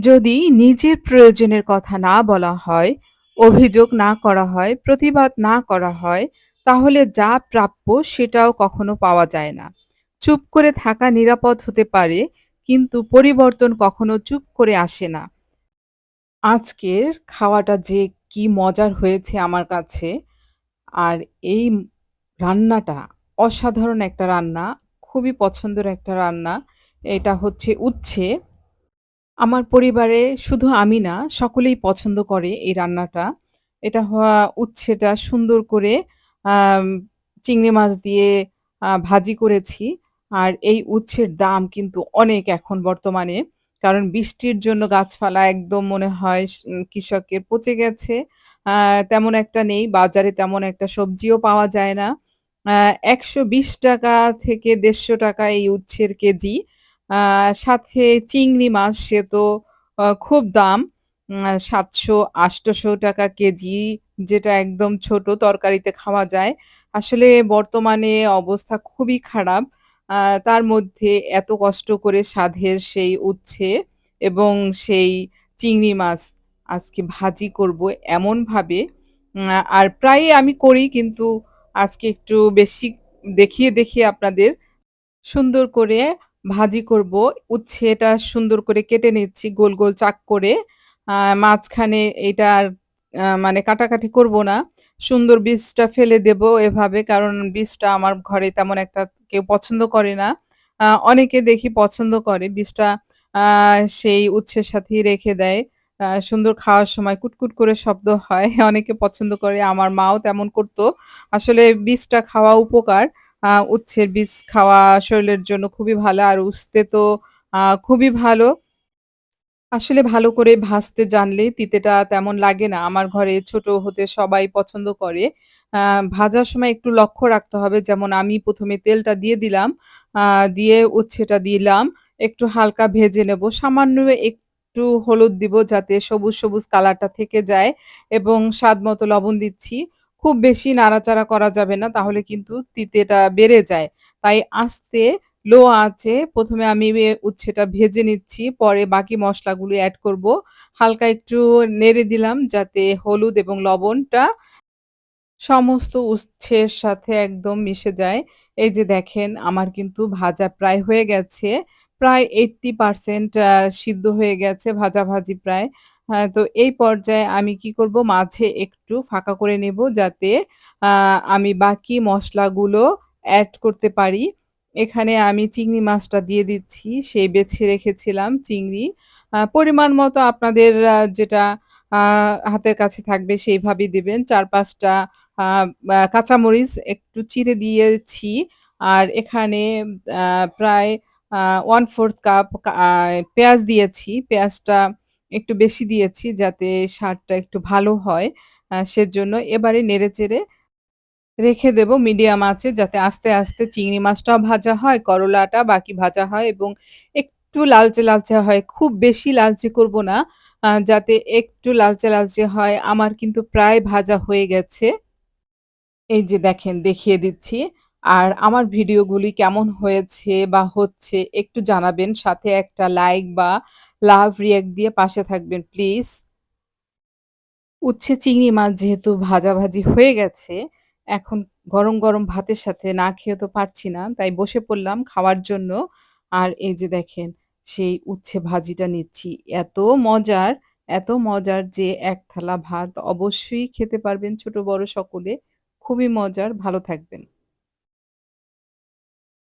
যদি নিজের প্রয়োজনের কথা না বলা হয়, অভিযোগ না করা হয়, প্রতিবাদ না করা হয়, তাহলে যা প্রাপ্য সেটাও কখনো পাওয়া যায় না। চুপ করে থাকা নিরাপদ হতে পারে, কিন্তু পরিবর্তন কখনো চুপ করে আসে না। আজকের খাওয়াটা যে কি মজার হয়েছে আমার কাছে, আর এই রান্নাটা অসাধারণ একটা রান্না, খুবই পছন্দের একটা রান্না। এটা হচ্ছে উচ্ছে। আমার পরিবারে শুধু আমি না, সকলেই পছন্দ করে এই রান্নাটা। এটা হওয়া উচ্ছেটা সুন্দর করে চিংড়ি মাছ দিয়ে ভাজি করেছি। আর এই উচ্ছের দাম কিন্তু অনেক এখন বর্তমানে। কারণ বৃষ্টির জন্য গাছপালা একদম মনে হয় কৃষকের পচে গেছে। তেমন একটা নেই, বাজারে তেমন একটা সবজিও পাওয়া যায় না। আ ৳১২০ থেকে ৳১৫০ এই উচ্ছের কেজি। সাথে চিংড়ি মাছ সে তো খুব দাম। সাতশো আ ৳৭০০-৮০০ কেজি, যেটা একদম ছোট তরকারিতে খাওয়া যায়। আসলে বর্তমানে অবস্থা খুবই খারাপ। তার মধ্যে এত কষ্ট করে সাধের সেই উচ্ছে এবং সেই চিংড়ি মাছ আজকে ভাজি করব এমনভাবে আর প্রায়ই আমি করি কিন্তু আজকে একটু বেশি দেখিয়ে, দেখিয়ে আপনাদের সুন্দর করে ভাজি করব। উচ্ছেটা সুন্দর করে কেটে নিচ্ছি গোল, গোল চাক করে। মাঝখানে এটা আ মানে কাটাকাটি করব না। সুন্দর বীজটা ফেলে দেব এভাবে। কারণ বীজটা আমার ঘরে তেমন একটা কেউ পছন্দ করে না। অনেকে দেখি পছন্দ করে। বীজটা সেই উচ্ছের সাথেই রেখে দেয়। সুন্দর খাওয়ার সময় কুটকুট করে শব্দ হয়। অনেকে পছন্দ করে। আমার মাও তেমন করতো আসলে বীজটা খাওয়া উপকার। উচ্ছের বীজ খাওয়া শরীরের জন্য খুবই ভালো। আর উস্তে তো খুবই ভালো। আসলে ভালো করে ভাজতে জানলে তিতেটা তেমন লাগে না। আমার ঘরে ছোট হতে সবাই পছন্দ করে। ভাজার সময় একটু লক্ষ্য রাখতে হবে। যেমন আমি প্রথমে তেলটা দিয়ে দিলাম। দিয়ে উচ্ছেটা দিলাম। একটু হালকা ভেজে নেব। সামান্য একটু হলুদ দিব যাতে সবুজ, সবুজ কালারটা থেকে যায় এবং স্বাদ মতো লবণ দিচ্ছি। খুব বেশি নাড়াচাড়া করা যাবে না, তাহলে কিন্তু তিতেটা বেড়ে যায়। তাই আস্তে লো আছে প্রথমে আমি উচ্ছেটা ভেজে নিচ্ছি। পরে বাকি মশলাগুলো অ্যাড করব। হালকা একটু নেড়ে দিলাম যাতে হলুদ এবং লবণটা সমস্ত উচ্ছের সাথে একদম মিশে যায়। এই যে দেখেন আমার কিন্তু ভাজা প্রায় হয়ে গেছে। প্রায় 80% আ সিদ্ধ হয়ে গেছে ভাজাভাজি প্রায়। হ্যাঁ, তো এই পর্যায়ে আমি কি করব মাঝে একটু ফাঁকা করে নেব যাতে আমি বাকি মশলাগুলো অ্যাড করতে পারি। এখানে আমি চিংড়ি মাছটা দিয়ে দিচ্ছি। সেই বেছে রেখেছিলাম চিংড়ি। পরিমাণ মতো আপনাদের যেটা হাতের কাছে থাকবে সেইভাবেই দিবেন। ৪-৫ টা আ আ কাঁচামরিচ একটু চিড়ে দিয়েছি। আর এখানে প্রায় ওয়ান 1/4 কাপ পেঁয়াজ দিয়েছি। পেঁয়াজটা একটু বেশি দিয়েছি যাতে স্বাদটা একটু ভালো হয়। সেজন্য এবারে নেড়েচেড়ে রেখে দেব মিডিয়াম আঁচে যাতে আস্তে, আস্তে চিংড়ি মাছটাও ভাজা হয়, করলাটা বাকি ভাজা হয় এবং একটু লালচে, লালচে হয়। খুব বেশি লালচে করব না। যাতে একটু লালচে, লালচে হয়। আমার কিন্তু প্রায় ভাজা হয়ে গেছে। এই যে দেখেন দেখিয়ে দিচ্ছি। আর আমার ভিডিওগুলি কেমন হয়েছে বা হচ্ছে একটু জানাবেন। সাথে একটা লাইক বা লাভ রিঅ্যাক্ট দিয়ে পাশে থাকবেন প্লিজ। উচ্ছে চিংড়ি মাছ যেহেতু ভাজাভাজি হয়ে গেছে, এখন গরম, গরম ভাতের সাথে না খেয়ে তো পারছি না। তাই বসে পড়লাম খাওয়ার জন্য। আর এই যে দেখেন সেই উচ্ছে ভাজিটা নিচ্ছি। এত মজার, এত মজার যে এক থালা ভাত অবশ্যই খেতে পারবেন ছোট বড় সকলে। খুবই মজার, ভালো থাকবেন।